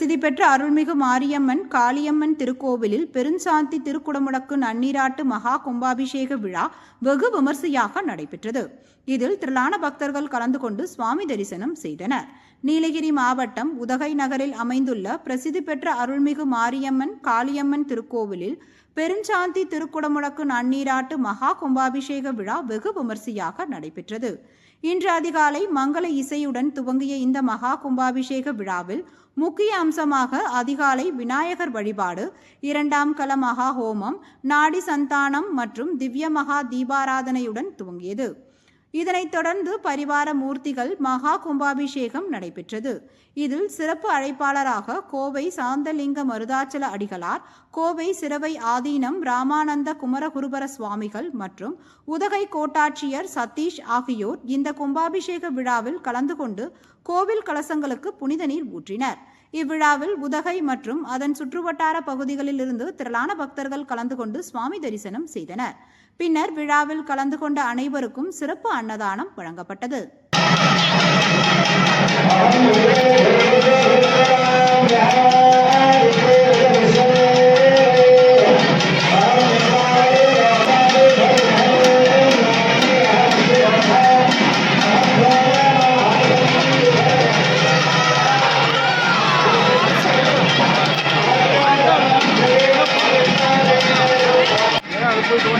அருள்மிகு மாரியம்மன் காளியம்மன் திருக்கோவிலில் பெருஞ்சாந்தி திருக்குடமுடக்கு நன்னீராட்டு மகா கும்பாபிஷேக விழா வெகு விமர்சையாக நடைபெற்றது. இதில் திரளான பக்தர்கள் கலந்து கொண்டு சுவாமி தரிசனம் செய்தனர். நீலகிரி மாவட்டம் உதகை நகரில் அமைந்துள்ள பிரசித்தி பெற்ற அருள்மிகு மாரியம்மன் காளியம்மன் திருக்கோவிலில் பெருஞ்சாந்தி திருக்குடமுடக்கு நன்னீராட்டு மகா கும்பாபிஷேக விழா வெகு விமர்சையாக நடைபெற்றது. இன்று அதிகாலை மங்கள இசையுடன் துவங்கிய இந்த மகா கும்பாபிஷேக விழாவில் முக்கிய அம்சமாக அதிகாலை விநாயகர் வழிபாடு இரண்டாம் கல மகா ஹோமம் நாடி சந்தானம் மற்றும் திவ்ய மகா தீபாராதனையுடன் துவங்கியது. இதனைத் தொடர்ந்து பரிவார மூர்த்திகள் மகா கும்பாபிஷேகம் நடைபெற்றது. இதில் சிறப்பு அழைப்பாளராக கோவை சாந்தலிங்க மருதாச்சல அடிகளார் கோவை சிறவை ஆதீனம் ராமானந்த குமரகுருபர சுவாமிகள் மற்றும் உதகை கோட்டாட்சியர் சதீஷ் ஆகியோர் இந்த கும்பாபிஷேக விழாவில் கலந்து கொண்டு கோவில் கலசங்களுக்கு புனித நீர் ஊற்றினர். இவ்விழாவில் உதகை மற்றும் அதன் சுற்றுவட்டார பகுதிகளில் இருந்து திரளான பக்தர்கள் கலந்து கொண்டு சுவாமி தரிசனம் செய்தனர். பின்னர் விழாவில் கலந்து கொண்ட அனைவருக்கும் சிறப்பு அன்னதானம் வழங்கப்பட்டது. Thank you.